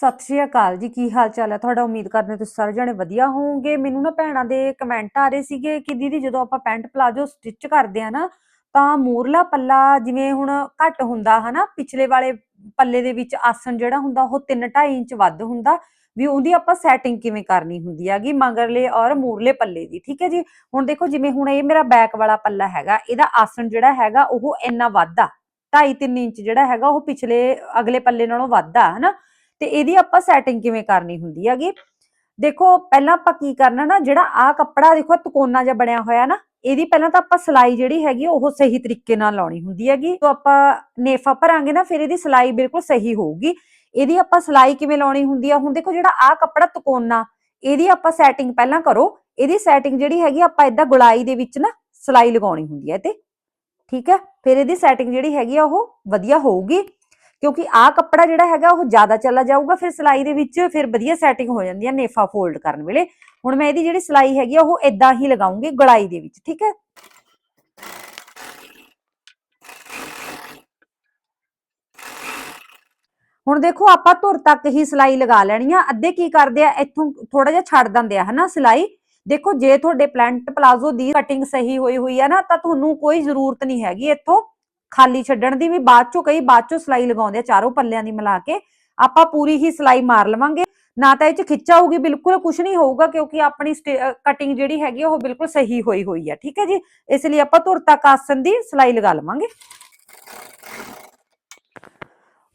ਸਤਿ ਸ਼੍ਰੀ ਅਕਾਲ ਜੀ, ਕੀ ਹਾਲ ਚਾਲ ਹੈ? ਤੁਹਾਡਾ ਉਮੀਦ ਕਰਦੇ ਤੁਸੀਂ ਸਾਰੇ ਜਣੇ ਵਧੀਆ ਹੋਵੋਗੇ। ਮੈਨੂੰ ਨਾ ਭੈਣਾਂ ਦੇ ਕਮੈਂਟ ਆ ਰਹੇ ਸੀਗੇ ਕਿ ਦੀਦੀ ਜਦੋਂ ਆਪਾਂ ਪੈਂਟ ਪਲਾਜੋ ਸਟਿਚ ਕਰਦੇ ਆ ਨਾ, ਤਾਂ ਮੂਰਲਾ ਪੱਲਾ ਜਿਵੇਂ ਹੁਣ ਘੱਟ ਹੁੰਦਾ ਹਨਾ, ਪਿਛਲੇ ਵਾਲੇ ਪੱਲੇ ਦੇ ਵਿੱਚ ਆਸਣ ਜਿਹੜਾ ਹੁੰਦਾ, ਉਹ 3.5 ਇੰਚ ਵੱਧ ਹੁੰਦਾ, ਵੀ ਉਹਦੀ ਆਪਾਂ ਸੈਟਿੰਗ ਕਿਵੇਂ ਕਰਨੀ ਹੁੰਦੀ ਹੈਗੀ, ਮਗਰਲੇ ਔਰ ਮੂਰਲੇ ਪੱਲੇ ਦੀ, ਠੀਕ ਹੈ ਜੀ? ਹੁਣ ਦੇਖੋ ਜਿਵੇਂ ਹੁਣ ਇਹ ਮੇਰਾ ਬੈਕ ਵਾਲਾ ਪੱਲਾ ਹੈਗਾ, ਇਹਦਾ ਆਸਣ ਜਿਹੜਾ ਹੈਗਾ, ਉਹ ਇੰਨਾ ਵੱਧ ਆ 2.5 ਇੰਚ ਜਿਹੜਾ ਹੈਗਾ, ਉਹ ਪਿਛਲੇ ਅਗਲੇ ਪੱਲੇ ਨਾਲੋਂ ਵੱਧ ਆ, ਹਨਾ? ਤੇ ਇਹਦੀ ਆਪਾਂ ਸੈਟਿੰਗ ਕਿਵੇਂ ਕਰਨੀ ਹੁੰਦੀ ਹੈਗੀ? ਦੇਖੋ, ਪਹਿਲਾਂ ਆਪਾਂ ਕੀ ਕਰਨਾ ਨਾ, ਜਿਹੜਾ ਆ ਕੱਪੜਾ ਦੇਖੋ ਤਕੋਨਾ ਜਿਹਾ ਬਣਿਆ ਹੋਇਆ ਨਾ, ਇਹਦੀ ਪਹਿਲਾਂ ਤਾਂ ਆਪਾਂ ਸਲਾਈ ਜਿਹੜੀ ਹੈਗੀ ਉਹ ਸਹੀ ਤਰੀਕੇ ਨਾਲ ਲਾਉਣੀ ਹੁੰਦੀ ਹੈਗੀ। ਤੋਂ ਆਪਾਂ ਨੇਫਾ ਭਰਾਂਗੇ ਨਾ, ਫਿਰ ਇਹਦੀ ਸਲਾਈ ਬਿਲਕੁਲ ਸਹੀ ਹੋਊਗੀ। ਇਹਦੀ ਆਪਾਂ ਸਲਾਈ ਕਿਵੇਂ ਲਾਉਣੀ ਹੁੰਦੀ ਆ? ਹੁਣ ਦੇਖੋ, ਜਿਹੜਾ ਆ ਕੱਪੜਾ ਤਕੋਨਾ ਇਹਦੀ ਆਪਾਂ ਸੈਟਿੰਗ ਪਹਿਲਾਂ ਕਰੋ। ਇਹਦੀ ਸੈਟਿੰਗ ਜਿਹੜੀ ਹੈਗੀ ਆਪਾਂ ਇਦਾਂ ਗੁਲਾਈ ਦੇ ਵਿੱਚ ਨਾ, ਸਲਾਈ ਲਗਾਉਣੀ ਹੁੰਦੀ ਹੈ ਤੇ। ਠੀਕ ਹੈ ਫਿਰ ਇਹਦੀ ਸੈਟਿੰਗ ਜਿਹੜੀ ਹੈਗੀ ਆ, ਉਹ ਵਧੀਆ ਹੋਊਗੀ। ਕਿਉਂਕਿ ਆ ਕੱਪੜਾ ਜਿਹੜਾ ਹੈਗਾ ਉਹ ਜ਼ਿਆਦਾ ਚੱਲਾ ਜਾਊਗਾ, ਫਿਰ ਸਲਾਈ ਦੇ ਵਿੱਚ ਫਿਰ ਵਧੀਆ ਸੈਟਿੰਗ ਹੋ ਜਾਂਦੀ ਹੈ ਨੇਫਾ ਫੋਲਡ ਕਰਨ ਵੇਲੇ। ਹੁਣ ਮੈਂ ਇਹਦੀ ਜਿਹੜੀ ਸਲਾਈ ਹੈਗੀ ਆ, ਉਹ ਇਦਾਂ ਹੀ ਲਗਾਉਂਗੀ ਗੁਲਾਈ ਦੇ ਵਿੱਚ, ਠੀਕ ਹੈ? ਹੁਣ ਦੇਖੋ, ਆਪਾਂ ਧੁਰ ਤੱਕ ਹੀ ਸਿਲਾਈ ਲਗਾ ਲੈਣੀ ਆ। ਅੱਧੇ ਕੀ ਕਰਦੇ ਆ, ਇੱਥੋਂ ਥੋੜਾ ਜਿਹਾ ਛੱਡ ਦਿੰਦੇ ਆ, ਹਨਾ ਸਿਲਾਈ? ਦੇਖੋ, ਜੇ ਤੁਹਾਡੇ ਪਲੈਂਟ ਪਲਾਜ਼ੋ ਦੀ ਕਟਿੰਗ ਸਹੀ ਹੋਈ ਹੋਈ ਆ ਨਾ, ਤਾਂ ਤੁਹਾਨੂੰ ਕੋਈ ਜ਼ਰੂਰਤ ਨਹੀਂ ਹੈਗੀ ਇੱਥੋਂ। ਖਾਲੀ ਛੱਡਣ ਦੀ ਵੀ ਬਾਅਦ ਚੋਂ ਕਈ ਬਾਅਦ ਚੋਂ ਸਲਾਈ ਲਗਾਉਂਦੇ ਆ, ਚਾਰੋਂ ਪੱਲਿਆਂ ਦੀ ਮਿਲਾ ਕੇ। ਆਪਾਂ ਪੂਰੀ ਹੀ ਸਲਾਈ ਮਾਰ ਲਵਾਂਗੇ। ਨਾ ਤਾਂ ਇਹ ਚ ਖਿੱਚਾ ਹੋਊਗੀ, ਬਿਲਕੁਲ ਕੁਝ ਨਹੀਂ ਹੋਊਗਾ, ਕਿਉਂਕਿ ਆਪਣੀ ਕਟਿੰਗ ਜਿਹੜੀ ਹੈਗੀ ਉਹ ਬਿਲਕੁਲ ਸਹੀ ਹੋਈ ਹੋਈ ਆ, ਠੀਕ ਹੈ ਜੀ? ਇਸ ਲਈ ਆਪਾਂ ਧੁਰ ਤੱਕ ਦੀ ਸਲਾਈ ਲਗਾ ਲਵਾਂਗੇ।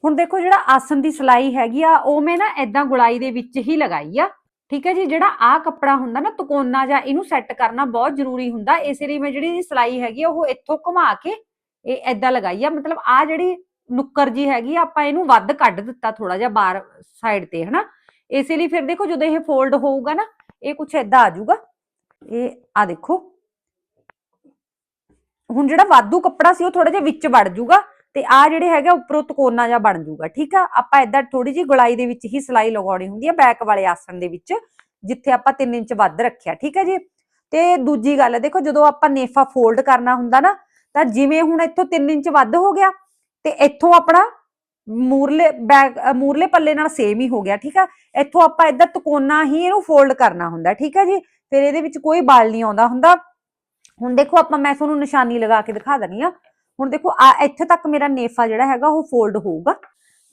ਹੁਣ ਦੇਖੋ ਜਿਹੜਾ ਆਸਨ ਦੀ ਸਲਾਈ ਹੈਗੀ ਆ, ਉਹ ਮੈਂ ਨਾ ਇਦਾਂ ਗੁਲਾਈ ਦੇ ਵਿੱਚ ਹੀ ਲਗਾਈ ਆ, ਠੀਕ ਹੈ ਜੀ? ਜਿਹੜਾ ਆ ਕੱਪੜਾ ਹੁੰਦਾ ਨਾ, ਤਕੋਨਾ ਜਾਂ ਇਹਨੂੰ ਸੈੱਟ ਕਰਨਾ ਬਹੁਤ ਜ਼ਰੂਰੀ ਹੁੰਦਾ। ਇਸ ਲਈ ਮੈਂ ਜਿਹੜੀ ਸਲਾਈ ਹੈਗੀ ਆ, ਉਹ ਇੱਥੋਂ ਘੁਮਾ ਕੇ ਇਹ ਐਦਾਂ ਲਗਾਈ ਆ, ਮਤਲਬ ਆ ਜਿਹੜੀ ਨੁੱਕਰ ਜੀ ਹੈਗੀ ਆ, ਆਪਾਂ ਇਹਨੂੰ ਵੱਧ ਕੱਢ ਦਿੱਤਾ ਥੋੜਾ ਜਿਹਾ ਬਾਹਰ ਸਾਈਡ ਤੇ, ਹਨਾ? ਇਸੇ ਲਈ ਫਿਰ ਦੇਖੋ ਜਦੋਂ ਇਹ ਫੋਲਡ ਹੋਊਗਾ ਨਾ, ਇਹ ਕੁਛ ਐਦਾਂ ਆ ਜਾਊਗਾ। ਇਹ ਆ ਦੇਖੋ। ਹੁਣ ਜਿਹੜਾ ਵਾਧੂ ਕੱਪੜਾ ਸੀ, ਉਹ ਥੋੜਾ ਜਿਹਾ ਵਿੱਚ ਵੜ ਜਾਊਗਾ ਤੇ ਆ ਜਿਹੜੇ ਹੈਗਾ ਉੱਪਰੋਂ ਤਕੋਨਾ ਜਿਹਾ ਬਣ ਜਾਊਗਾ, ਠੀਕ ਆ? ਆਪਾਂ ਐਦਾਂ ਥੋੜੀ ਜੀ ਗੁਲਾਈ ਦੇ ਵਿੱਚ ਹੀ ਸਲਾਈ ਲਗਾਉਣੀ ਹੁੰਦੀ ਹੈ ਬੈਕ ਵਾਲੇ ਆਸਣ ਦੇ ਵਿੱਚ, ਜਿੱਥੇ ਆਪਾਂ 3 ਇੰਚ ਵੱਧ ਰੱਖਿਆ, ਠੀਕ ਹੈ ਜੀ? ਤੇ ਦੂਜੀ ਗੱਲ ਦੇਖੋ ਜਦੋਂ ਆਪਾਂ ਨੇਫਾ ਫੋਲਡ ਕਰਨਾ ਹੁੰਦਾ ਨਾ ਤਾਂ ਜਿਵੇਂ ਹੁਣ ਇੱਥੋਂ 3 ਇੰਚ ਵੱਧ ਹੋ ਗਿਆ ਤੇ ਇੱਥੋਂ ਆਪਣਾ ਮੂਰਲੇ ਬੈਕ ਮੂਰਲੇ ਪੱਲੇ ਨਾਲ ਸੇਮ ਹੀ ਹੋ ਗਿਆ, ਠੀਕ ਆ? ਇੱਥੋਂ ਆਪਾਂ ਇੱਧਰ ਤਕੋਨਾ ਹੀ ਇਹਨੂੰ ਫੋਲਡ ਕਰਨਾ ਹੁੰਦਾ, ਠੀਕ ਆ ਜੀ? ਫਿਰ ਇਹਦੇ ਵਿੱਚ ਕੋਈ ਬਲ ਨਹੀਂ ਆਉਂਦਾ ਹੁੰਦਾ। ਹੁਣ ਦੇਖੋ ਆਪਾਂ, ਮੈਂ ਤੁਹਾਨੂੰ ਨਿਸ਼ਾਨੀ ਲਗਾ ਕੇ ਦਿਖਾ ਦਣੀ ਆ। ਹੁਣ ਦੇਖੋ, ਆ ਇੱਥੇ ਤੱਕ ਮੇਰਾ ਨੇਫਾ ਜਿਹੜਾ ਹੈਗਾ, ਉਹ ਫੋਲਡ ਹੋਊਗਾ।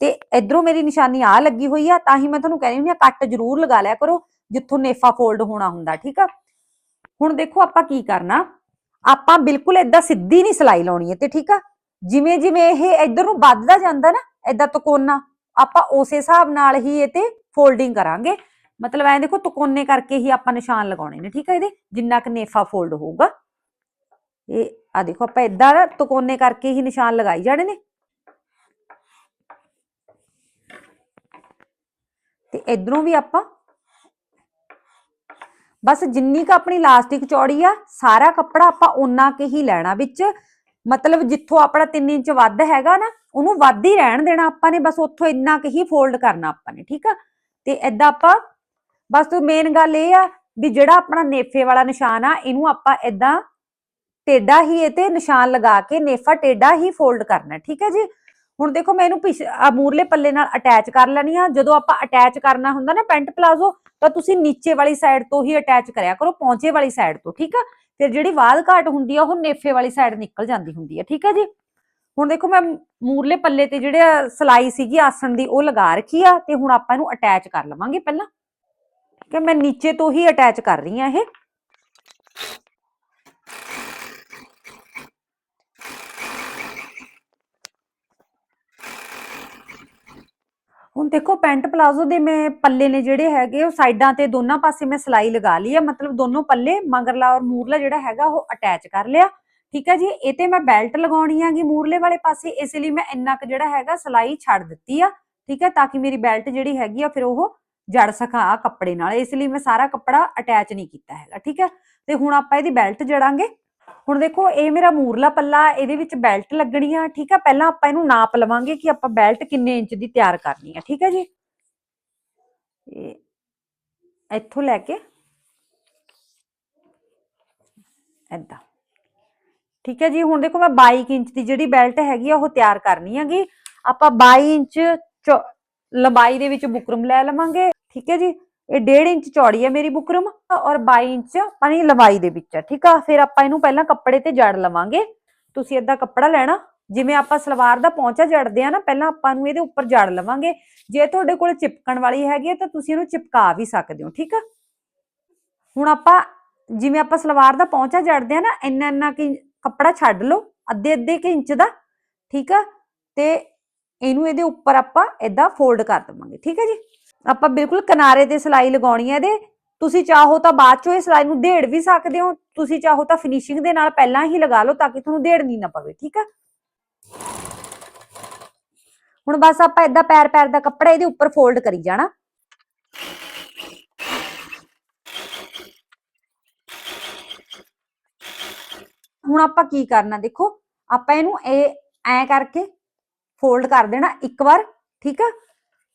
ਤੇ ਇਧਰੋਂ ਮੇਰੀ ਨਿਸ਼ਾਨੀ ਆ ਲੱਗੀ ਹੋਈ ਆ, ਤਾਂ ਹੀ ਮੈਂ ਤੁਹਾਨੂੰ ਕਹਿੰਦੀ ਹੁੰਦੀ ਆ, ਕੱਟ ਜ਼ਰੂਰ ਲਗਾ ਲਿਆ ਕਰੋ, ਜਿੱਥੋਂ ਨੇਫਾ ਫੋਲਡ ਹੋਣਾ ਹੁੰਦਾ, ਠੀਕ ਆ? ਹੁਣ ਦੇਖੋ ਆਪਾਂ ਕੀ ਕਰਨਾ। ਆਪਾਂ ਬਿਲਕੁਲ ਏਦਾਂ ਸਿੱਧੀ ਨਹੀਂ ਸਲਾਈ ਲਾਉਣੀ ਹੈ, ਤੇ ਠੀਕ ਆ? ਜਿਵੇਂ ਜਿਵੇਂ ਇਹ ਇੱਧਰ ਨੂੰ ਵੱਧਦਾ ਜਾਂਦਾ ਨਾ, ਏਦਾਂ ਤਕੋਨਾ, ਆਪਾਂ ਉਸੇ ਹਿਸਾਬ ਨਾਲ ਹੀ ਇਹ ਤੇ ਫੋਲਡਿੰਗ ਕਰਾਂਗੇ। ਮਤਲਬ ਐ ਦੇਖੋ, ਤਕੋਨੇ ਕਰਕੇ ਹੀ ਆਪਾਂ ਨਿਸ਼ਾਨ ਲਗਾਉਣੇ ਨੇ, ਠੀਕ ਹੈ ਇਹਦੇ? ਜਿੰਨਾ ਕਿ ਨੇਫਾ ਫੋਲਡ ਹੋਊਗਾ। ਇਹ, ਆ ਦੇਖੋ, ਆਪਾਂ ਏਦਾਂ ਤਕੋਨੇ ਕਰਕੇ ਹੀ ਨਿਸ਼ਾਨ ਲਗਾਈ ਜਾਣੇ ਨੇ। ਤੇ ਇਧਰੋਂ ਵੀ ਆਪਾਂ ਬਸ ਜਿੰਨੀ ਕ ਆਪਣੀ ਲਾਸਟਿਕ ਚੌੜੀ ਆ, ਸਾਰਾ ਕੱਪੜਾ ਆਪਾਂ ਓਨਾ ਕੇ ਹੀ ਲੈਣਾ ਵਿੱਚ। ਮਤਲਬ ਜਿੱਥੋਂ ਆਪਣਾ 3 ਇੰਚ ਵੱਧ ਹੈਗਾ ਨਾ, ਉਹਨੂੰ ਵੱਧ ਹੀ ਰਹਿਣ ਦੇਣਾ ਆਪਾਂ ਨੇ, ਬਸ ਉੱਥੋਂ ਇੰਨਾ ਕੁ ਹੀ ਫੋਲਡ ਕਰਨਾ ਆਪਾਂ ਨੇ, ਠੀਕ ਆ? ਤੇ ਐਦਾਂ ਆਪਾਂ, ਬਸ ਮੇਨ ਗੱਲ ਇਹ ਆ ਵੀ ਜਿਹੜਾ ਆਪਣਾ ਨੇਫੇ ਵਾਲਾ ਨਿਸ਼ਾਨ ਆ, ਇਹਨੂੰ ਆਪਾਂ ਐਦਾਂ ਟੇਡਾ ਹੀ ਇਹ ਤੇ ਨਿਸ਼ਾਨ ਲਗਾ ਕੇ ਨੇਫਾ ਟੇਡਾ ਹੀ ਫੋਲਡ ਕਰਨਾ, ਠੀਕ ਹੈ ਜੀ? ਹੁਣ ਦੇਖੋ ਮੈਂ ਇਹਨੂੰ ਮੂਰਲੇ ਪੱਲੇ ਨਾਲ ਅਟੈਚ ਕਰ ਲੈਣੀ ਆ। ਜਦੋਂ ਆਪਾਂ ਅਟੈਚ ਕਰਨਾ ਹੁੰਦਾ ਨਾ ਪੈਂਟ ਪਲਾਜ਼ੋ ਤਾਂ ਤੁਸੀਂ ਨੀਚੇ ਵਾਲੀ ਸਾਈਡ ਤੋਂ ਹੀ ਅਟੈਚ ਕਰਿਆ ਕਰੋ, ਪੌਂਚੇ ਵਾਲੀ ਸਾਈਡ ਤੋਂ, ਠੀਕ ਆ? ਫਿਰ ਜਿਹੜੀ ਵਾਧ ਘਾਟ ਹੁੰਦੀ ਆ, ਉਹ ਨੇਫੇ ਵਾਲੀ ਸਾਈਡ ਨਿਕਲ ਜਾਂਦੀ ਹੁੰਦੀ ਆ, ਠੀਕ ਆ ਜੀ? ਹੁਣ ਦੇਖੋ ਮੈਂ ਮੂਰਲੇ ਪੱਲੇ ਤੇ ਜਿਹੜੇ ਸਲਾਈ ਸੀਗੀ ਆਸਣ ਦੀ, ਉਹ ਲਗਾ ਰੱਖੀ ਆ ਤੇ ਹੁਣ ਆਪਾਂ ਇਹਨੂੰ ਅਟੈਚ ਕਰ ਲਵਾਂਗੇ ਪਹਿਲਾਂ। ਕਿ ਮੈਂ ਨੀਚੇ ਤੋਂ ਹੀ ਅਟੈਚ ਕਰ ਰਹੀ ਆ ਇਹ। ਹੁਣ ਦੇਖੋ ਪੈਂਟ ਪਲਾਜ਼ੋ ਦੇ ਮੈਂ ਪੱਲੇ ਨੇ ਜਿਹੜੇ ਹੈਗੇ, ਉਹ ਸਾਈਡਾਂ ਤੇ ਦੋਨਾਂ ਪਾਸੇ ਮੈਂ ਸਲਾਈ ਲਗਾ ਲਈ ਆ, ਮਤਲਬ ਦੋਨੋਂ ਪੱਲੇ, ਮਗਰਲਾ ਔਰ ਮੂਰਲਾ ਜਿਹੜਾ ਹੈਗਾ ਉਹ ਅਟੈਚ ਕਰ ਲਿਆ। ਠੀਕ ਹੈ ਜੀ, ਇਹ ਤੇ ਮੈਂ ਬੈਲਟ ਲਗਾਉਣੀ ਹੈਗੀ ਮੂਰਲੇ ਵਾਲੇ ਪਾਸੇ, ਇਸ ਲਈ ਮੈਂ ਇੰਨਾ ਕੁ ਜਿਹੜਾ ਹੈਗਾ ਸਲਾਈ ਛੱਡ ਦਿੱਤੀ ਆ, ਠੀਕ ਹੈ ਤਾਂ ਕਿ ਮੇਰੀ ਬੈਲਟ ਜਿਹੜੀ ਹੈਗੀ ਆ, ਫਿਰ ਉਹ ਜੜ ਸਕਾ ਕੱਪੜੇ ਨਾਲ, ਇਸ ਲਈ ਮੈਂ ਸਾਰਾ ਕੱਪੜਾ ਅਟੈਚ ਨਹੀਂ ਕੀਤਾ ਹੈਗਾ, ਠੀਕ ਹੈ ਤੇ ਹੁਣ ਆਪਾਂ ਇਹਦੀ ਬੈਲਟ ਜੜਾਂਗੇ। ਹੁਣ ਦੇਖੋ, ਇਹ ਮੇਰਾ ਮੂਰਲਾ ਪੱਲਾ, ਇਹਦੇ ਵਿੱਚ ਬੈਲਟ ਲੱਗਣੀ ਆ, ਠੀਕ ਆ? ਪਹਿਲਾਂ ਆਪਾਂ ਇਹਨੂੰ ਨਾਪ ਲਵਾਂਗੇ ਕਿ ਆਪਾਂ ਬੈਲਟ ਕਿੰਨੇ ਇੰਚ ਦੀ ਤਿਆਰ ਕਰਨੀ ਆ, ਠੀਕ ਹੈ ਜੀ? ਇੱਥੋਂ ਲੈ ਕੇ, ਏਦਾਂ। ਠੀਕ ਹੈ ਜੀ, ਹੁਣ ਦੇਖੋ, ਮੈਂ 22 ਇੰਚ ਦੀ ਜਿਹੜੀ ਬੈਲਟ ਹੈਗੀ ਆ, ਉਹ ਤਿਆਰ ਕਰਨੀ ਹੈਗੀ। ਆਪਾਂ 22 ਇੰਚ ਲੰਬਾਈ ਦੇ ਵਿੱਚ ਬੁਕਰਮ ਲੈ ਲਵਾਂਗੇ, ਠੀਕ ਹੈ ਜੀ? ਇਹ 1.5 ਇੰਚ ਚੌੜੀ ਹੈ ਮੇਰੀ ਬੁਕਰਮ ਔਰ 22 ਇੰਚ ਪਾਣੀ ਲੰਬਾਈ ਦੇ ਵਿੱਚ ਹੈ, ਠੀਕ ਆ? ਫਿਰ ਆਪਾਂ ਇਹਨੂੰ ਪਹਿਲਾਂ ਕੱਪੜੇ ਤੇ ਜੜ ਲਵਾਂਗੇ। ਤੁਸੀਂ ਏਦਾਂ ਕੱਪੜਾ ਲੈਣਾ। ਜਿਵੇਂ ਆਪਾਂ ਸਲਵਾਰ ਦਾ ਪੌਂਚਾ ਜੜਦੇ ਆ ਨਾ, ਪਹਿਲਾਂ ਆਪਾਂ ਨੂੰ ਇਹਦੇ ਉੱਪਰ ਜੜ ਲਵਾਂਗੇ। ਜੇ ਤੁਹਾਡੇ ਕੋਲ ਚਿਪਕਣ ਵਾਲੀ ਹੈਗੀ ਹੈ ਤਾਂ ਤੁਸੀਂ ਇਹਨੂੰ ਚਿਪਕਾ ਵੀ ਸਕਦੇ ਹੋ, ਠੀਕ ਆ? ਹੁਣ ਆਪਾਂ ਜਿਵੇਂ ਆਪਾਂ ਸਲਵਾਰ ਦਾ ਪੌਂਚਾ ਜੜਦੇ ਆ ਨਾ, ਇੰਨਾ ਇੰਨਾ ਕਿ ਕੱਪੜਾ ਛੱਡ ਲਓ, ਅੱਧੇ ਅੱਧੇ ਕਿ ਇੰਚ ਦਾ, ਠੀਕ ਆ? ਤੇ ਇਹਨੂੰ ਇਹਦੇ ਉੱਪਰ ਆਪਾਂ ਏਦਾਂ ਫੋਲਡ ਕਰ ਦਵਾਂਗੇ, ਠੀਕ ਹੈ ਜੀ? ਆਪਾਂ ਬਿਲਕੁਲ ਕਿਨਾਰੇ ਤੇ ਸਿਲਾਈ ਲਗਾਉਣੀ ਹੈ ਇਹਦੇ। ਤੁਸੀਂ ਚਾਹੋ ਤਾਂ ਬਾਅਦ ਚੋਂ ਇਹ ਸਿਲਾਈ ਨੂੰ ਢੇੜ ਵੀ ਸਕਦੇ ਹੋ। ਤੁਸੀਂ ਚਾਹੋ ਤਾਂ ਫਿਨਿਸ਼ਿੰਗ ਦੇ ਨਾਲ ਪਹਿਲਾਂ ਹੀ ਲਗਾ ਲਓ ਤਾਂ ਕਿ ਤੁਹਾਨੂੰ ਢੇੜਨੀ ਨਾ ਪਵੇ, ਠੀਕ ਆ? ਹੁਣ ਬਸ ਆਪਾਂ ਏਦਾਂ ਪੈਰ ਪੈਰ ਦਾ ਕੱਪੜਾ ਇਹਦੇ ਉੱਪਰ ਫੋਲਡ ਕਰੀ ਜਾਣਾ। ਹੁਣ ਆਪਾਂ ਕੀ ਕਰਨਾ ਦੇਖੋ, ਆਪਾਂ ਇਹਨੂੰ ਇਹ ਐ ਕਰਕੇ ਫੋਲਡ ਕਰ ਦੇਣਾ ਇੱਕ ਵਾਰ, ਠੀਕ ਆ?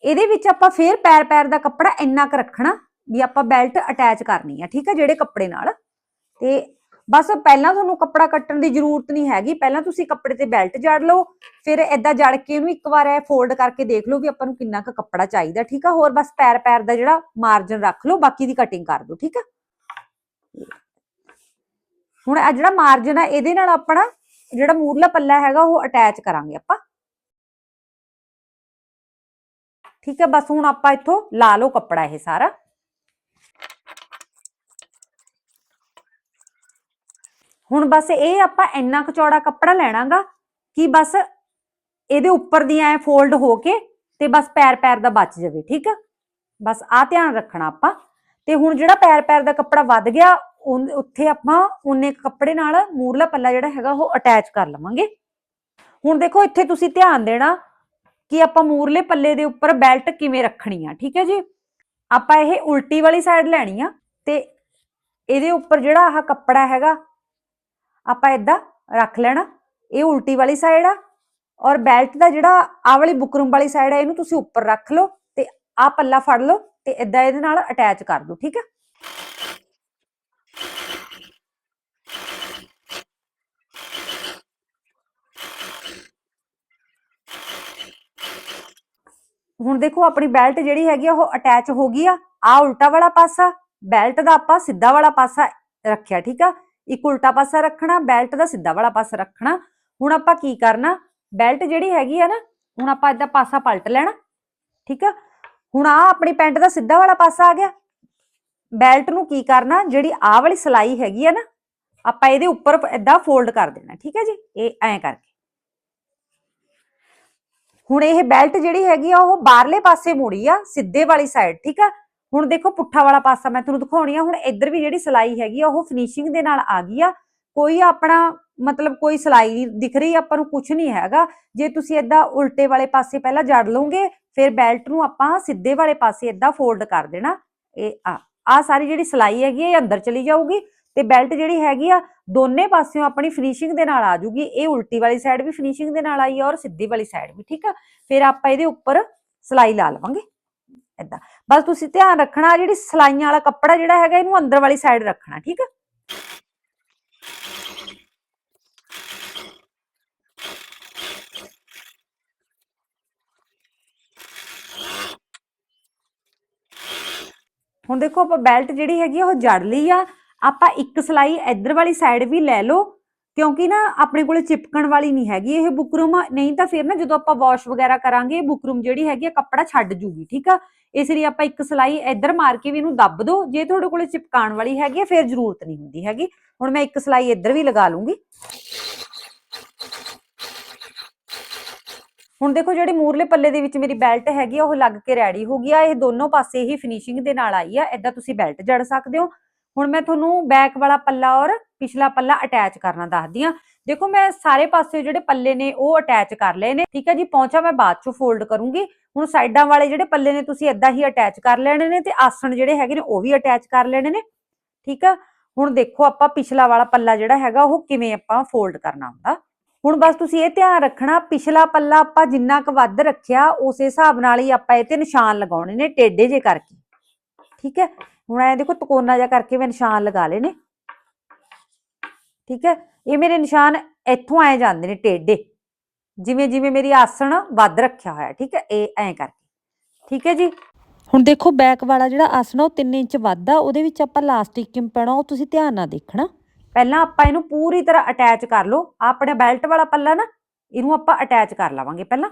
ਇਹਦੇ ਵਿੱਚ ਆਪਾਂ ਫੇਰ ਪੈਰ ਪੈਰ ਦਾ ਕੱਪੜਾ ਇੰਨਾ ਕੁ ਰੱਖਣਾ ਵੀ ਆਪਾਂ ਬੈਲਟ ਅਟੈਚ ਕਰਨੀ ਆ, ਠੀਕ ਆ ਜਿਹੜੇ ਕੱਪੜੇ ਨਾਲ। ਤੇ ਬਸ ਪਹਿਲਾਂ ਤੁਹਾਨੂੰ ਕੱਪੜਾ ਕੱਟਣ ਦੀ ਜ਼ਰੂਰਤ ਨਹੀਂ ਹੈਗੀ, ਪਹਿਲਾਂ ਤੁਸੀਂ ਕੱਪੜੇ ਤੇ ਬੈਲਟ ਜੜ ਲਓ, ਫਿਰ ਏਦਾਂ ਜੜ ਕੇ ਇਹਨੂੰ ਇੱਕ ਵਾਰ ਐ ਫੋਲਡ ਕਰਕੇ ਦੇਖ ਲਓ ਵੀ ਆਪਾਂ ਨੂੰ ਕਿੰਨਾ ਕੁ ਕੱਪੜਾ ਚਾਹੀਦਾ, ਠੀਕ ਆ? ਹੋਰ ਬਸ ਪੈਰ ਪੈਰ ਦਾ ਜਿਹੜਾ ਮਾਰਜਨ ਰੱਖ ਲਓ, ਬਾਕੀ ਦੀ ਕਟਿੰਗ ਕਰ ਦਿਓ, ਠੀਕ ਆ? ਹੁਣ ਆ ਜਿਹੜਾ ਮਾਰਜਨ ਆ, ਇਹਦੇ ਨਾਲ ਆਪਣਾ ਜਿਹੜਾ ਮੂਰਲਾ ਪੱਲਾ ਹੈਗਾ, ਉਹ ਅਟੈਚ ਕਰਾਂਗੇ ਆਪਾਂ। ਠੀਕ ਹੈ, ਬਸ ਹੁਣ ਆਪਾਂ ਇੱਥੋਂ ਲਾ ਲਓ ਕੱਪੜਾ ਇਹ ਸਾਰਾ। ਹੁਣ ਬਸ ਇਹ ਆਪਾਂ ਇੰਨਾ ਕੁ ਚੌੜਾ ਕੱਪੜਾ ਲੈਣਾਗਾ ਕਿ ਬਸ ਇਹਦੇ ਉੱਪਰ ਦੀਆਂ ਐ ਫੋਲਡ ਹੋ ਕੇ ਤੇ ਬਸ ਪੈਰ ਪੈਰ ਦਾ ਬਚ ਜਾਵੇ, ਠੀਕ ਆ ਬਸ ਆ ਧਿਆਨ ਰੱਖਣਾ ਆਪਾਂ। ਤੇ ਹੁਣ ਜਿਹੜਾ ਪੈਰ ਪੈਰ ਦਾ ਕੱਪੜਾ ਵੱਧ ਗਿਆ ਉੱਥੇ ਆਪਾਂ ਉਹਨੇ ਕੱਪੜੇ ਨਾਲ ਮੂਰਲਾ ਪੱਲਾ ਜਿਹੜਾ ਹੈਗਾ ਉਹ ਅਟੈਚ ਕਰ ਲਵਾਂਗੇ। ਹੁਣ ਦੇਖੋ, ਇੱਥੇ ਤੁਸੀਂ ਧਿਆਨ ਦੇਣਾ ਕਿ ਆਪਾਂ ਮੂਰਲੇ ਪੱਲੇ ਦੇ ਉੱਪਰ ਬੈਲਟ ਕਿਵੇਂ ਰੱਖਣੀ ਆ, ਠੀਕ ਹੈ ਜੀ? ਆਪਾਂ ਇਹ ਉਲਟੀ ਵਾਲੀ ਸਾਈਡ ਲੈਣੀ ਆ ਤੇ ਇਹਦੇ ਉੱਪਰ ਜਿਹੜਾ ਆਹ ਕੱਪੜਾ ਹੈਗਾ, ਆਪਾਂ ਇਦਾਂ ਰੱਖ ਲੈਣਾ, ਇਹ ਉਲਟੀ ਵਾਲੀ ਸਾਈਡ ਆ ਔਰ ਬੈਲਟ ਦਾ ਜਿਹੜਾ ਆਹ ਵਾਲੀ ਬੁਕਰਮ ਵਾਲੀ ਸਾਈਡ ਆ, ਇਹਨੂੰ ਤੁਸੀਂ ਉੱਪਰ ਰੱਖ ਲਓ ਤੇ ਆਹ ਪੱਲਾ ਫੜ ਲਓ ਤੇ ਇਦਾਂ ਇਹਦੇ ਨਾਲ ਅਟੈਚ ਕਰ ਦਿਓ, ਠੀਕ ਹੈ? ਹੁਣ ਦੇਖੋ ਆਪਣੀ ਬੈਲਟ ਜਿਹੜੀ ਹੈਗੀ ਆ, ਉਹ ਅਟੈਚ ਹੋ ਗਈ ਆ। ਆ ਉਲਟਾ ਵਾਲਾ ਪਾਸਾ ਬੈਲਟ ਦਾ ਆਪਾਂ ਸਿੱਧਾ ਵਾਲਾ ਪਾਸਾ ਰੱਖਿਆ, ਠੀਕ ਆ? ਇੱਕ ਉਲਟਾ ਪਾਸਾ ਰੱਖਣਾ ਬੈਲਟ ਦਾ ਸਿੱਧਾ ਵਾਲਾ ਪਾਸਾ ਰੱਖਣਾ। ਹੁਣ ਆਪਾਂ ਕੀ ਕਰਨਾ? ਬੈਲਟ ਜਿਹੜੀ ਹੈਗੀ ਆ ਨਾ, ਹੁਣ ਆਪਾਂ ਇਦਾਂ ਪਾਸਾ ਪਲਟ ਲੈਣਾ, ਠੀਕ ਆ? ਹੁਣ ਆ ਆਪਣੀ ਪੈਂਟ ਦਾ ਸਿੱਧਾ ਵਾਲਾ ਪਾਸਾ ਆ ਗਿਆ। ਬੈਲਟ ਨੂੰ ਕੀ ਕਰਨਾ? ਜਿਹੜੀ ਆਹ ਵਾਲੀ ਸਲਾਈ ਹੈਗੀ ਆ ਨਾ, ਆਪਾਂ ਇਹਦੇ ਉੱਪਰ ਇਦਾਂ ਫੋਲਡ ਕਰ ਦੇਣਾ, ਠੀਕ ਹੈ ਜੀ? ਇਹ ਐਂ ਕਰਕੇ। ਹੁਣ ਇਹ ਬੈਲਟ ਜਿਹੜੀ ਹੈਗੀ ਆ ਉਹ ਬਾਹਰਲੇ ਪਾਸੇ ਮੁੜੀ ਆ ਸਿੱਧੇ ਵਾਲੀ ਸਾਈਡ ਠੀਕ ਆ? ਹੁਣ ਦੇਖੋ ਪੁੱਠਾ ਵਾਲਾ ਪਾਸਾ ਮੈਂ ਤੁਹਾਨੂੰ ਦਿਖਾਉਣੀ ਆ ਹੁਣ ਇੱਧਰ ਵੀ ਜਿਹੜੀ ਸਲਾਈ ਹੈਗੀ ਆ ਉਹ ਫਿਨਿਸ਼ਿੰਗ ਦੇ ਨਾਲ ਆ ਗਈ ਆ। ਕੋਈ ਆਪਣਾ ਮਤਲਬ ਕੋਈ ਸਲਾਈ ਨਹੀਂ ਦਿਖ ਰਹੀ ਆਪਾਂ ਨੂੰ ਕੁਝ ਨਹੀਂ ਹੈਗਾ। ਜੇ ਤੁਸੀਂ ਏਦਾਂ ਉਲਟੇ ਵਾਲੇ ਪਾਸੇ ਪਹਿਲਾਂ ਜੜ ਲਓਗੇ ਫਿਰ ਬੈਲਟ ਨੂੰ ਆਪਾਂ ਸਿੱਧੇ ਵਾਲੇ ਪਾਸੇ ਏਦਾਂ ਫੋਲਡ ਕਰ ਦੇਣਾ। ਇਹ ਆ ਆ ਸਾਰੀ ਜਿਹੜੀ ਸਲਾਈ ਹੈਗੀ ਆ, ਇਹ ਅੰਦਰ ਚਲੀ ਜਾਊਗੀ। ਤੇ ਬੈਲਟ ਜਿਹੜੀ ਹੈਗੀ ਆ ਦੋਨੇ ਪਾਸਿਓਂ ਆਪਣੀ ਫਿਨਿਸ਼ਿੰਗ ਦੇ ਨਾਲ ਆ ਜੂਗੀ। ਇਹ ਉਲਟੀ ਵਾਲੀ ਸਾਈਡ ਵੀ ਫਿਨਿਸ਼ਿੰਗ ਦੇ ਨਾਲ ਆਈ ਆ ਔਰ ਸਿੱਧੀ ਵਾਲੀ ਸਾਈਡ ਵੀ, ਠੀਕ ਆ? ਫਿਰ ਆਪਾਂ ਇਹਦੇ ਉੱਪਰ ਸਲਾਈ ਲਾ ਲਵਾਂਗੇ। ਏਦਾਂ। ਬਸ ਤੁਸੀਂ ਧਿਆਨ ਰੱਖਣਾ ਜਿਹੜੀ ਸਲਾਈਆਂ ਵਾਲਾ ਕੱਪੜਾ ਜਿਹੜਾ ਹੈਗਾ, ਇਹਨੂੰ ਅੰਦਰ ਵਾਲੀ ਸਾਈਡ ਰੱਖਣਾ, ਠੀਕ ਆ? ਹੁਣ ਦੇਖੋ ਆਪਾਂ ਬੈਲਟ ਜਿਹੜੀ ਹੈਗੀ ਆ, ਉਹ ਜੜ ਲਈ ਆ। ਆਪਾਂ ਇੱਕ ਸਲਾਈ ਇੱਧਰ ਵਾਲੀ ਸਾਈਡ ਵੀ ਲੈ ਲਓ, ਕਿਉਂਕਿ ਨਾ ਆਪਣੇ ਕੋਲੇ ਚਿਪਕਣ ਵਾਲੀ ਨਹੀਂ ਹੈਗੀ ਇਹ ਬੁਕਰਮ ਨਹੀਂ ਤਾਂ ਫਿਰ ਨਾ ਜਦੋਂ ਆਪਾਂ ਵਾਸ਼ ਵਗੈਰਾ ਕਰਾਂਗੇ ਬੁਕਰਮ ਜਿਹੜੀ ਹੈਗੀ ਆ ਕੱਪੜਾ ਛੱਡ ਜੂਗੀ, ਠੀਕ ਆ? ਇਸ ਲਈ ਆਪਾਂ ਇੱਕ ਸਲਾਈ ਇੱਧਰ ਮਾਰ ਕੇ ਵੀ ਇਹਨੂੰ ਦੱਬ ਦਿਓ ਜੇ ਤੁਹਾਡੇ ਕੋਲੇ ਚਿਪਕਾਉਣ ਵਾਲੀ ਹੈਗੀ ਆ, ਫਿਰ ਜ਼ਰੂਰਤ ਨਹੀਂ ਹੁੰਦੀ ਹੈਗੀ। ਹੁਣ ਮੈਂ ਇੱਕ ਸਲਾਈ ਇੱਧਰ ਵੀ ਲਗਾ ਲੂੰਗੀ। ਹੁਣ ਦੇਖੋ ਜਿਹੜੀ ਮੂਰਲੇ ਪੱਲੇ ਦੇ ਵਿੱਚ ਮੇਰੀ ਬੈਲਟ ਹੈਗੀ ਆ, ਉਹ ਲੱਗ ਕੇ ਰੈਡੀ ਹੋ ਗਈ ਆ। ਇਹ ਦੋਨੋਂ ਪਾਸੇ ਹੀ ਫਿਨਿਸ਼ਿੰਗ ਦੇ ਨਾਲ ਆਈ ਆ। ਏਦਾਂ ਤੁਸੀਂ ਬੈਲਟ ਜੜ ਸਕਦੇ ਹੋ। ਹੁਣ ਮੈਂ ਤੁਹਾਨੂੰ ਬੈਕ ਵਾਲਾ ਪੱਲਾ ਔਰ ਪਿਛਲਾ ਪੱਲਾ ਅਟੈਚ ਕਰਨਾ ਦੱਸਦੀ ਆ ਦੇਖੋ ਮੈਂ ਸਾਰੇ ਪਾਸੇ ਜਿਹੜੇ ਪੱਲੇ ਨੇ ਉਹ ਅਟੈਚ ਕਰ ਲਏ ਨੇ। ਠੀਕ ਹੈ ਜੀ ਪੌਂਚਾ ਮੈਂ ਬਾਅਦ ਚੋਂ ਫੋਲਡ ਕਰੂੰਗੀ। ਹੁਣ ਸਾਈਡਾਂ ਵਾਲੇ ਜਿਹੜੇ ਪੱਲੇ ਨੇ ਤੁਸੀਂ ਏਦਾਂ ਹੀ ਅਟੈਚ ਕਰ ਲੈਣੇ ਨੇ ਤੇ ਆਸਣ ਜਿਹੜੇ ਹੈਗੇ ਨੇ ਉਹ ਵੀ ਅਟੈਚ ਕਰ ਲੈਣੇ ਨੇ। ਠੀਕ ਆ? ਹੁਣ ਦੇਖੋ ਆਪਾਂ ਪਿਛਲਾ ਵਾਲਾ ਪੱਲਾ ਜਿਹੜਾ ਹੈਗਾ ਉਹ ਕਿਵੇਂ ਆਪਾਂ ਫੋਲਡ ਕਰਨਾ ਹੁੰਦਾ। ਹੁਣ ਬਸ ਤੁਸੀਂ ਇਹ ਧਿਆਨ ਰੱਖਣਾ, ਪਿਛਲਾ ਪੱਲਾ ਆਪਾਂ ਜਿੰਨਾ ਕੁ ਵੱਧ ਰੱਖਿਆ, ਉਸੇ ਹਿਸਾਬ ਨਾਲ ਹੀ ਆਪਾਂ ਇਹ ਤੇ ਨਿਸ਼ਾਨ ਲਗਾਉਣੇ ਨੇ ਟੇਢੇ ਜੇ ਕਰਕੇ। ਠੀਕ ਹੈ? ਹੁਣ ਐ ਦੇਖੋ ਤਕੋਨਾ ਜਿਹਾ ਕਰਕੇ ਮੈਂ ਨਿਸ਼ਾਨ ਲਗਾ ਲਏ ਨੇ। ਠੀਕ ਹੈ? ਇਹ ਮੇਰੇ ਨਿਸ਼ਾਨ ਇੱਥੋਂ ਆਏ ਜਾਂਦੇ ਨੇ ਟੇਢੇ ਜਿਵੇਂ ਜਿਵੇਂ ਮੇਰੀ ਆਸਣ ਵੱਧ ਰੱਖਿਆ ਹੋਇਆ ਠੀਕ ਹੈ? ਇਹ ਐਂ ਕਰਕੇ। ਠੀਕ ਹੈ ਜੀ? ਹੁਣ ਦੇਖੋ ਬੈਕ ਵਾਲਾ ਜਿਹੜਾ ਆਸਣ ਉਹ 3 ਇੰਚ ਵੱਧ ਆ ਉਹਦੇ ਵਿੱਚ ਆਪਾਂ ਲਾਸਟਿਕ ਕਿਵੇਂ ਪਾਉਣਾ ਉਹ ਤੁਸੀਂ ਧਿਆਨ ਨਾਲ ਦੇਖਣਾ। ਪਹਿਲਾਂ ਆਪਾਂ ਇਹਨੂੰ ਪੂਰੀ ਤਰ੍ਹਾਂ ਅਟੈਚ ਕਰ ਲਓ। ਆਪਣੇ ਬੈਲਟ ਵਾਲਾ ਪੱਲਾ ਨਾ ਇਹਨੂੰ ਆਪਾਂ ਅਟੈਚ ਕਰ ਲਵਾਂਗੇ ਪਹਿਲਾਂ।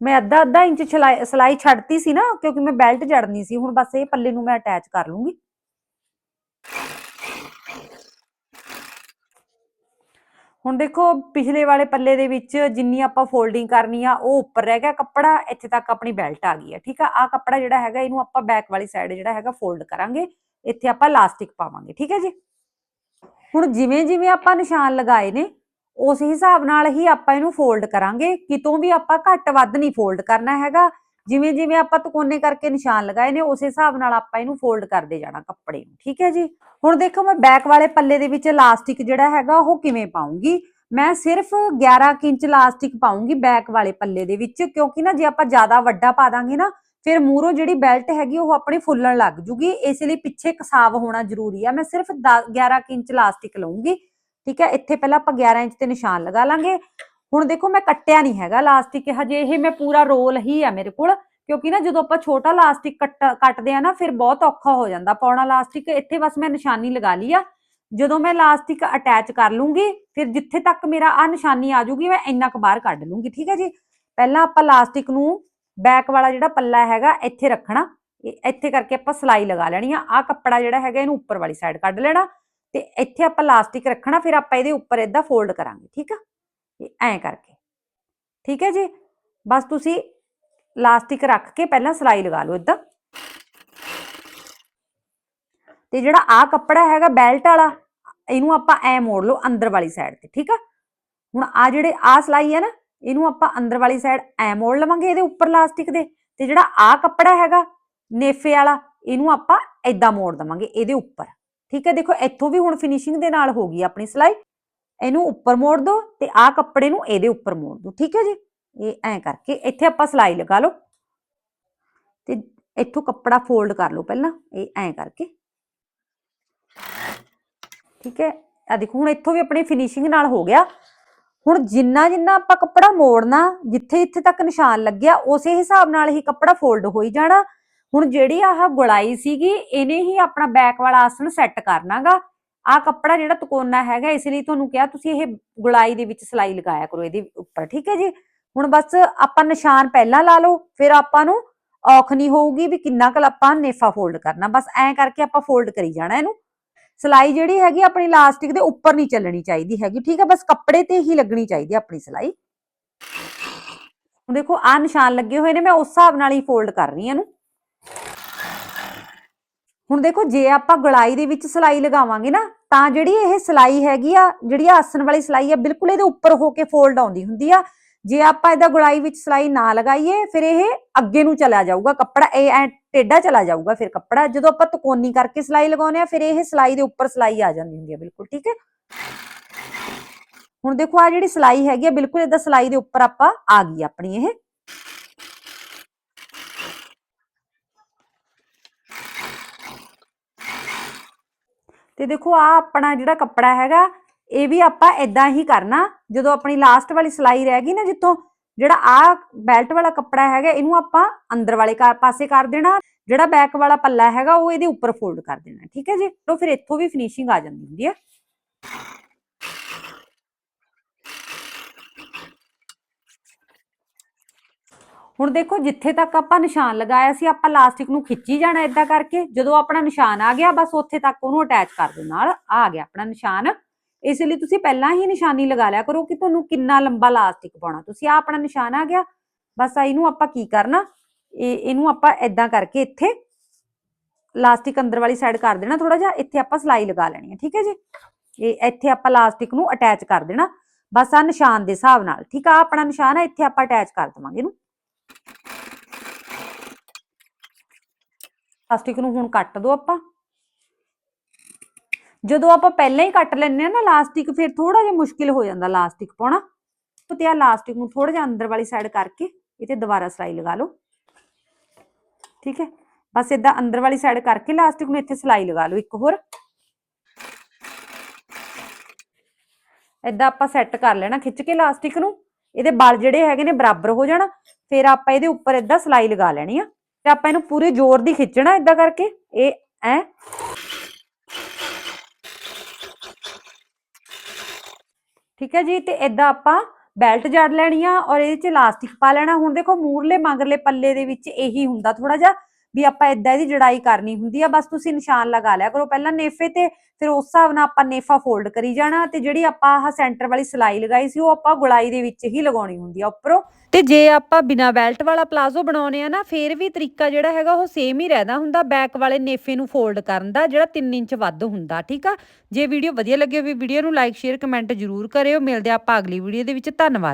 ਮੈਂ ਅੱਧਾ ਅੱਧਾ ਇੰਚ ਛਲਾਈ- ਸਲਾਈ ਛੱਡਤੀ ਸੀ ਨਾ, ਕਿਉਂਕਿ ਮੈਂ ਬੈਲਟ ਜੜਨੀ ਸੀ, ਹੁਣ ਬਸ ਇਹ ਪੱਲੇ ਨੂੰ ਮੈਂ ਅਟੈਚ ਕਰ ਲੂੰਗੀ। ਹੁਣ ਦੇਖੋ, ਪਿਛਲੇ ਵਾਲੇ ਪੱਲੇ ਦੇ ਵਿੱਚ ਜਿੰਨੀ ਆਪਾਂ ਫੋਲਡਿੰਗ ਕਰਨੀ ਆ, ਉਹ ਉੱਪਰ ਰਹਿ ਗਿਆ ਕੱਪੜਾ, ਇੱਥੇ ਤੱਕ ਆਪਣੀ ਬੈਲਟ ਆ ਗਈ ਹੈ ਠੀਕ ਆ? ਆ ਕੱਪੜਾ ਜਿਹੜਾ ਹੈਗਾ, ਇਹਨੂੰ ਆਪਾਂ ਬੈਕ ਵਾਲੀ ਸਾਈਡ ਜਿਹੜਾ ਹੈਗਾ ਫੋਲਡ ਕਰਾਂਗੇ। ਇੱਥੇ ਆਪਾਂ ਲਾਸਟਿਕ ਪਾਵਾਂਗੇ, ਠੀਕ ਹੈ ਜੀ? ਹੁਣ ਜਿਵੇਂ ਜਿਵੇਂ ਆਪਾਂ ਨਿਸ਼ਾਨ ਲਗਾਏ ਨੇ ਉਸ ਹਿਸਾਬ ਨਾਲ ਹੀ ਆਪਾਂ ਇਹਨੂੰ ਫੋਲਡ ਕਰਾਂਗੇ। ਕਿਤੋਂ ਵੀ ਆਪਾਂ ਘੱਟ ਵੱਧ ਨਹੀਂ ਫੋਲਡ ਕਰਨਾ ਹੈਗਾ। ਜਿਵੇਂ ਜਿਵੇਂ ਆਪਾਂ ਤਕੋਨੇ ਕਰਕੇ ਨਿਸ਼ਾਨ ਲਗਾਏ ਨੇ, ਉਸੇ ਹਿਸਾਬ ਨਾਲ ਆਪਾਂ ਇਹਨੂੰ ਫੋਲਡ ਕਰਦੇ ਜਾਣਾ ਕੱਪੜੇ ਨੂੰ, ਠੀਕ ਹੈ ਜੀ? ਹੁਣ ਦੇਖੋ ਮੈਂ ਬੈਕ ਵਾਲੇ ਪੱਲੇ ਦੇ ਵਿੱਚ ਇਲਾਸਟਿਕ ਜਿਹੜਾ ਹੈਗਾ, ਉਹ ਕਿਵੇਂ ਪਾਉਂਗੀ? ਮੈਂ ਸਿਰਫ 11 ਕੁ ਇੰਚ ਇਲਾਸਟਿਕ ਪਾਉਂਗੀ ਬੈਕ ਵਾਲੇ ਪੱਲੇ ਦੇ ਵਿੱਚ, ਕਿਉਂਕਿ ਨਾ ਜੇ ਆਪਾਂ ਜ਼ਿਆਦਾ ਵੱਡਾ ਪਾ ਦਾਂਗੇ ਨਾ, ਫਿਰ ਮੂਰੋਂ ਜਿਹੜੀ ਬੈਲਟ ਹੈਗੀ, ਉਹ ਆਪਣੇ ਫੁੱਲਣ ਲੱਗ ਜੂਗੀ। ਇਸ ਲਈ ਪਿੱਛੇ ਕਸਾਵ ਹੋਣਾ ਜ਼ਰੂਰੀ ਆ। ਮੈਂ ਸਿਰਫ 11 ਕੁ ਇੰਚ ਇਲਾਸਟਿਕ ਲਵਾਂਗੀ ਠੀਕ ਹੈ, ਇੱਥੇ ਪਹਿਲਾਂ ਆਪਾਂ 11 ਇੰਚ ਤੇ ਨਿਸ਼ਾਨ ਲਗਾ ਲਾਂਗੇ। ਹੁਣ ਦੇਖੋ, ਮੈਂ ਕੱਟਿਆ ਨਹੀਂ ਹੈਗਾ ਲਾਸਟਿਕ, ਹਜੇ ਇਹ ਮੈਂ ਪੂਰਾ ਰੋਲ ਹੀ ਆ ਮੇਰੇ ਕੋਲ, ਕਿਉਂਕਿ ਨਾ ਜਦੋਂ ਆਪਾਂ ਛੋਟਾ ਲਾਸਟਿਕ ਕੱਟਦੇ ਆ ਨਾ, ਫਿਰ ਬਹੁਤ ਔਖਾ ਹੋ ਜਾਂਦਾ ਪਾਉਣਾ ਇਲਾਸਟਿਕ ਇੱਥੇ ਬਸ ਮੈਂ ਨਿਸ਼ਾਨੀ ਲਗਾ ਲਈ ਆ। ਜਦੋਂ ਮੈਂ ਲਾਸਟਿਕ ਅਟੈਚ ਕਰ ਲੂੰਗੀ, ਫਿਰ ਜਿੱਥੇ ਤੱਕ ਮੇਰਾ ਆ ਨਿਸ਼ਾਨੀ ਆ ਜੂਗੀ, ਮੈਂ ਇੰਨਾ ਕੁ ਬਾਹਰ ਕੱਢ ਲੂੰਗੀ, ਠੀਕ ਹੈ ਜੀ। ਪਹਿਲਾਂ ਆਪਾਂ ਲਾਸਟਿਕ ਨੂੰ ਬੈਕ ਵਾਲਾ ਜਿਹੜਾ ਪੱਲਾ ਹੈਗਾ, ਇੱਥੇ ਰੱਖਣਾ। ਇੱਥੇ ਕਰਕੇ ਆਪਾਂ ਸਲਾਈ ਲਗਾ ਲੈਣੀ ਆ। ਆ ਕੱਪੜਾ ਜਿਹੜਾ ਹੈਗਾ, ਇਹਨੂੰ ਉੱਪਰ ਵਾਲੀ ਸਾਈਡ ਕੱਢ ਲੈਣਾ। ਤੇ ਇੱਥੇ ਆਪਾਂ ਲਾਸਟਿਕ ਰੱਖਣਾ, ਫਿਰ ਆਪਾਂ ਇਹਦੇ ਉੱਪਰ ਇਦਾਂ ਫੋਲਡ ਕਰਾਂਗੇ, ਠੀਕ ਆ? ਐਂ ਕਰਕੇ। ਠੀਕ ਹੈ ਜੀ? ਬਸ ਤੁਸੀਂ ਇਲਾਸਟਿਕ ਰੱਖ ਕੇ ਪਹਿਲਾਂ ਸਲਾਈ ਲਗਾ ਲਓ ਇਦਾਂ ਤੇ ਜਿਹੜਾ ਆ ਕੱਪੜਾ ਹੈਗਾ ਬੈਲਟ ਵਾਲਾ, ਇਹਨੂੰ ਆਪਾਂ ਐ ਮੋੜ ਲਓ ਅੰਦਰ ਵਾਲੀ ਸਾਈਡ ਤੇ, ਠੀਕ ਆ? ਹੁਣ ਆ ਜਿਹੜੇ ਆ ਸਲਾਈ ਹੈ ਨਾ, ਇਹਨੂੰ ਆਪਾਂ ਅੰਦਰ ਵਾਲੀ ਸਾਈਡ ਐ ਮੋੜ ਲਵਾਂਗੇ ਇਹਦੇ ਉੱਪਰ ਲਾਸਟਿਕ ਦੇ। ਤੇ ਜਿਹੜਾ ਆ ਕੱਪੜਾ ਹੈਗਾ ਨੇਫੇ ਵਾਲਾ, ਇਹਨੂੰ ਆਪਾਂ ਐਦਾਂ ਮੋੜ ਦਵਾਂਗੇ ਇਹਦੇ ਉੱਪਰ। ਠੀਕ ਹੈ, ਦੇਖੋ ਇੱਥੋਂ ਵੀ ਹੁਣ ਫਿਨਿਸ਼ਿੰਗ ਦੇ ਨਾਲ ਹੋ ਗਈ ਆਪਣੀ ਸਿਲਾਈ। ਇਹਨੂੰ ਉੱਪਰ ਮੋੜ ਦੋ ਤੇ ਆ ਕੱਪੜੇ ਨੂੰ ਇਹਦੇ ਉੱਪਰ ਮੋੜ ਦੋ, ਠੀਕ ਹੈ ਜੀ? ਇਹ ਐਂ ਕਰਕੇ ਇੱਥੇ ਆਪਾਂ ਸਲਾਈ ਲਗਾ ਲਓ ਤੇ ਇੱਥੋਂ ਕੱਪੜਾ ਫੋਲਡ ਕਰ ਲਓ ਪਹਿਲਾਂ, ਇਹ ਐਂ ਕਰਕੇ। ਠੀਕ ਹੈ ਆ ਦੇਖੋ ਹੁਣ ਇੱਥੋਂ ਵੀ ਆਪਣੀ ਫਿਨਿਸ਼ਿੰਗ ਨਾਲ ਹੋ ਗਿਆ। ਹੁਣ ਜਿੰਨਾ ਜਿੰਨਾ ਆਪਾਂ ਕੱਪੜਾ ਮੋੜਨਾ, ਜਿੱਥੇ ਜਿੱਥੇ ਤੱਕ ਨਿਸ਼ਾਨ ਲੱਗਿਆ, ਉਸੇ ਹਿਸਾਬ ਨਾਲ ਹੀ ਕੱਪੜਾ ਫੋਲਡ ਹੋਈ ਜਾਣਾ। ਹੁਣ ਜਿਹੜੀ ਆਹ ਗੁਲਾਈ ਸੀਗੀ, ਇਹਨੇ ਹੀ ਆਪਣਾ ਬੈਕ ਵਾਲਾ ਆਸਣ ਸੈੱਟ ਕਰਨਾਗਾ। ਆ ਕੱਪੜਾ ਜਿਹੜਾ ਤਕੋਨਾ ਹੈਗਾ, ਇਸ ਲਈ ਤੁਹਾਨੂੰ ਕਿਹਾ, ਤੁਸੀਂ ਇਹ ਗੁਲਾਈ ਦੇ ਵਿੱਚ ਸਲਾਈ ਲਗਾਇਆ ਕਰੋ ਇਹਦੇ ਉੱਪਰ, ਠੀਕ ਹੈ ਜੀ? ਹੁਣ ਬਸ ਆਪਾਂ ਨਿਸ਼ਾਨ ਪਹਿਲਾਂ ਲਾ ਲਓ, ਫਿਰ ਆਪਾਂ ਨੂੰ ਔਖ ਨਹੀਂ ਹੋਊਗੀ ਵੀ ਕਿੰਨਾ ਕੁ ਆਪਾਂ ਨੇਫਾ ਫੋਲਡ ਕਰਨਾ। ਬਸ ਐਂ ਕਰਕੇ ਆਪਾਂ ਫੋਲਡ ਕਰੀ ਜਾਣਾ ਇਹਨੂੰ। ਸਲਾਈ ਜਿਹੜੀ ਹੈਗੀ, ਆਪਣੀ ਇਲਾਸਟਿਕ ਦੇ ਉੱਪਰ ਨਹੀਂ ਚੱਲਣੀ ਚਾਹੀਦੀ ਹੈਗੀ, ਠੀਕ ਹੈ? ਬਸ ਕੱਪੜੇ ਤੇ ਹੀ ਲੱਗਣੀ ਚਾਹੀਦੀ ਆਪਣੀ ਸਲਾਈ। ਹੁਣ ਦੇਖੋ ਆ ਨਿਸ਼ਾਨ ਲੱਗੇ ਹੋਏ ਨੇ, ਮੈਂ ਉਸ ਹਿਸਾਬ ਨਾਲ ਹੀ ਫੋਲਡ ਕਰ ਰਹੀ ਹਾਂ ਇਹਨੂੰ। ਹੁਣ ਦੇਖੋ, ਜੇ ਆਪਾਂ ਗਲਾਈ ਦੇ ਵਿੱਚ ਸਲਾਈ ਲਗਾਵਾਂਗੇ ਨਾ, ਤਾਂ ਜਿਹੜੀ ਇਹ ਸਲਾਈ ਹੈਗੀ ਆ, ਜਿਹੜੀ ਆਸਣ ਵਾਲੀ ਸਲਾਈ ਆ, ਬਿਲਕੁਲ ਇਹਦੇ ਉੱਪਰ ਹੋ ਕੇ ਫੋਲਡ ਆਉਂਦੀ ਹੁੰਦੀ ਆ। ਜੇ ਆਪਾਂ ਇਹਦਾ ਗੁਲਾਈ ਵਿੱਚ ਸਲਾਈ ਨਾ ਲਗਾਈਏ, ਫਿਰ ਇਹ ਅੱਗੇ ਨੂੰ ਚਲਾ ਜਾਊਗਾ, ਕੱਪੜਾ ਇਹ ਐ ਟੇਡਾ ਚਲਾ ਜਾਊਗਾ ਫਿਰ ਕੱਪੜਾ। ਜਦੋਂ ਆਪਾਂ ਤਕੋਨੀ ਕਰਕੇ ਸਲਾਈ ਲਗਾਉਂਦੇ ਆ, ਫਿਰ ਇਹ ਸਲਾਈ ਦੇ ਉੱਪਰ ਸਲਾਈ ਆ ਜਾਂਦੀ ਹੁੰਦੀ ਆ, ਬਿਲਕੁਲ, ਠੀਕ ਹੈ? ਹੁਣ ਦੇਖੋ ਆ ਜਿਹੜੀ ਸਲਾਈ ਹੈਗੀ ਆ, ਬਿਲਕੁਲ ਇਹਦਾ ਸਲਾਈ ਦੇ ਉੱਪਰ ਆਪਾਂ ਆ ਗਈ ਆਪਣੀ ਇਹ। ਤੇ ਦੇਖੋ ਆ ਆਪਣਾ ਜਿਹੜਾ ਕੱਪੜਾ ਹੈਗਾ, ਇਹ ਵੀ ਆਪਾਂ ਇਦਾਂ ਹੀ ਕਰਨਾ। ਜਦੋਂ ਆਪਣੀ ਲਾਸਟ ਵਾਲੀ ਸਲਾਈ ਰਹਿ ਗਈ ਨਾ ਜਿੱਥੋਂ, ਜਿਹੜਾ ਆ ਬੈਲਟ ਵਾਲਾ ਕੱਪੜਾ ਹੈਗਾ, ਇਹਨੂੰ ਆਪਾਂ ਅੰਦਰ ਵਾਲੇ ਪਾਸੇ ਕਰ ਦੇਣਾ। ਜਿਹੜਾ ਬੈਕ ਵਾਲਾ ਪੱਲਾ ਹੈਗਾ, ਉਹ ਇਹਦੇ ਉੱਪਰ ਫੋਲਡ ਕਰ ਦੇਣਾ, ਠੀਕ ਹੈ ਜੀ? ਤੋਂ ਫਿਰ ਇੱਥੋਂ ਵੀ ਫਿਨਿਸ਼ਿੰਗ ਆ ਜਾਂਦੀ ਹੁੰਦੀ ਹੈ ਹੁਣ ਦੇਖੋ, ਜਿੱਥੇ ਤੱਕ ਆਪਾਂ ਨਿਸ਼ਾਨ ਲਗਾਇਆ ਸੀ, ਆਪਾਂ ਲਾਸਟਿਕ ਨੂੰ ਖਿੱਚੀ ਜਾਣਾ ਇਦਾਂ ਕਰਕੇ। ਜਦੋਂ ਆਪਣਾ ਨਿਸ਼ਾਨ ਆ ਗਿਆ, ਬਸ ਉੱਥੇ ਤੱਕ ਉਹਨੂੰ ਅਟੈਚ ਕਰ ਦੋ ਨਾਲ। ਆ ਗਿਆ ਆਪਣਾ ਨਿਸ਼ਾਨ। ਇਸ ਲਈ ਤੁਸੀਂ ਪਹਿਲਾਂ ਹੀ ਨਿਸ਼ਾਨੀ ਲਗਾ ਲਿਆ ਕਰੋ ਕਿ ਤੁਹਾਨੂੰ ਕਿੰਨਾ ਲੰਬਾ ਲਾਸਟਿਕ ਪਾਉਣਾ। ਤੁਸੀਂ ਆ ਆਪਣਾ ਨਿਸ਼ਾਨ ਆ ਗਿਆ, ਬਸ ਆ ਇਹਨੂੰ ਆਪਾਂ ਕੀ ਕਰਨਾ? ਇਹ, ਇਹਨੂੰ ਆਪਾਂ ਇਦਾਂ ਕਰਕੇ ਇੱਥੇ ਲਾਸਟਿਕ ਅੰਦਰ ਵਾਲੀ ਸਾਈਡ ਕਰ ਦੇਣਾ ਥੋੜਾ ਜਿਹਾ। ਇੱਥੇ ਆਪਾਂ ਸਲਾਈ ਲਗਾ ਲੈਣੀ ਹੈ, ਠੀਕ ਹੈ ਜੀ? ਇਹ, ਇੱਥੇ ਆਪਾਂ ਲਾਸਟਿਕ ਨੂੰ ਅਟੈਚ ਕਰ ਦੇਣਾ। ਬਸ ਆ ਨਿਸ਼ਾਨ ਦੇ ਹਿਸਾਬ ਨਾਲ, ਠੀਕ ਆ? ਆਹ ਆਪਣਾ ਨਿਸ਼ਾਨ ਹੈ ਇੱਥੇ ਆਪਾਂ ਅਟੈਚ ਕਰ ਦਵਾਂਗੇ ਇਹਨੂੰ। ਲਾਸਟਿਕ ਨੂੰ ਹੁਣ ਕੱਟ ਦੋ ਆਪਾਂ। ਜਦੋਂ ਆਪਾਂ ਪਹਿਲਾਂ ਹੀ ਕੱਟ ਲੈਂਦੇ ਆ ਨਾ ਲਾਸਟਿਕ ਫਿਰ ਥੋੜਾ ਜਿਹਾ ਮੁਸ਼ਕਿਲ ਹੋ ਜਾਂਦਾ ਲਾਸਟਿਕ ਪਾਉਣਾ। ਤੇ ਆ ਲਾਸਟਿਕ ਨੂੰ ਥੋੜਾ ਜਿਹਾ ਅੰਦਰ ਵਾਲੀ ਸਾਈਡ ਕਰਕੇ ਇਹ ਦੁਬਾਰਾ ਸਲਾਈ ਲਗਾ ਲਓ। ਠੀਕ ਹੈ? ਬਸ ਇਦਾਂ ਅੰਦਰ ਵਾਲੀ ਸਾਈਡ ਕਰਕੇ ਲਾਸਟਿਕ ਨੂੰ ਇੱਥੇ ਸਲਾਈ ਲਗਾ ਲਓ ਇੱਕ ਹੋਰ। ਇਦਾਂ ਆਪਾਂ ਸੈੱਟ ਕਰ ਲੈਣਾ ਖਿੱਚ ਕੇ ਲਾਸਟਿਕ ਨੂੰ। ਇਹਦੇ ਬਲ ਜਿਹੜੇ ਹੈਗੇ ਨੇ ਬਰਾਬਰ ਹੋ ਜਾਣਾ। ਫਿਰ ਆਪਾਂ ਇਹਦੇ ਉੱਪਰ ਏਦਾਂ ਸਲਾਈ ਲਗਾ ਲੈਣੀ ਆ ਤੇ ਆਪਾਂ ਇਹਨੂੰ ਪੂਰੇ ਜ਼ੋਰ ਦੀ ਖਿੱਚਣਾ ਏਦਾਂ ਕਰਕੇ, ਇਹ ਐ। ਠੀਕ ਹੈ ਜੀ, ਤੇ ਏਦਾਂ ਆਪਾਂ ਬੈਲਟ ਜੜ ਲੈਣੀ ਆ ਔਰ ਇਹਦੇ ਚ ਇਲਾਸਟਿਕ ਪਾ ਲੈਣਾ। ਹੁਣ ਦੇਖੋ ਮੂਰਲੇ ਮਗਰਲੇ ਪੱਲੇ ਦੇ ਵਿੱਚ ਇਹੀ ਹੁੰਦਾ ਥੋੜਾ ਜਿਹਾ ਵੀ ਆਪਾਂ ਏਦਾਂ ਇਹਦੀ ਜੜਾਈ ਕਰਨੀ ਹੁੰਦੀ ਆ। ਬਸ ਤੁਸੀਂ ਨਿਸ਼ਾਨ ਲਗਾ ਲਿਆ ਕਰੋ। ਪਹਿਲਾਂ ਨੇਫੇ ਤੇ ਫਿਰ ਉਸ ਹਿਸਾਬ ਨਾਲ ਆਪਾਂ ਨੇਫਾ ਫੋਲਡ ਕਰੀ ਜਾਣਾ ਤੇ ਜਿਹੜੀ ਆਪਾਂ ਆਹ ਸੈਂਟਰ ਵਾਲੀ ਸਲਾਈ ਲਗਾਈ ਸੀ, ਉਹ ਆਪਾਂ ਗੁਲਾਈ ਦੇ ਵਿੱਚ ਹੀ ਲਗਾਉਣੀ ਹੁੰਦੀ ਆ ਉੱਪਰੋਂ। ਤੇ ਜੇ ਆਪਾਂ ਬਿਨਾ ਬੈਲਟ ਵਾਲਾ ਪਲਾਜ਼ੋ ਬਣਾਉਨੇ ਆ ਨਾ, ਫੇਰ ਵੀ ਤਰੀਕਾ ਜਿਹੜਾ ਹੈਗਾ ਉਹ ਸੇਮ ਹੀ ਰਹਿੰਦਾ ਹੁੰਦਾ ਬੈਕ ਵਾਲੇ ਨੇਫੇ ਨੂੰ ਫੋਲਡ ਕਰਨ ਦਾ, ਜਿਹੜਾ 3 ਇੰਚ ਵੱਧ ਹੁੰਦਾ, ਠੀਕ ਆ? ਜੇ ਵੀਡੀਓ ਵਧੀਆ ਲੱਗੇ ਵੀ ਵੀਡੀਓ ਨੂੰ ਲਾਈਕ ਸ਼ੇਅਰ ਕਮੈਂਟ ਜ਼ਰੂਰ ਕਰਿਓ। ਮਿਲਦੇ ਆਪਾਂ ਅਗਲੀ ਵੀਡੀਓ ਦੇ ਵਿੱਚ। ਧੰਨਵਾਦ।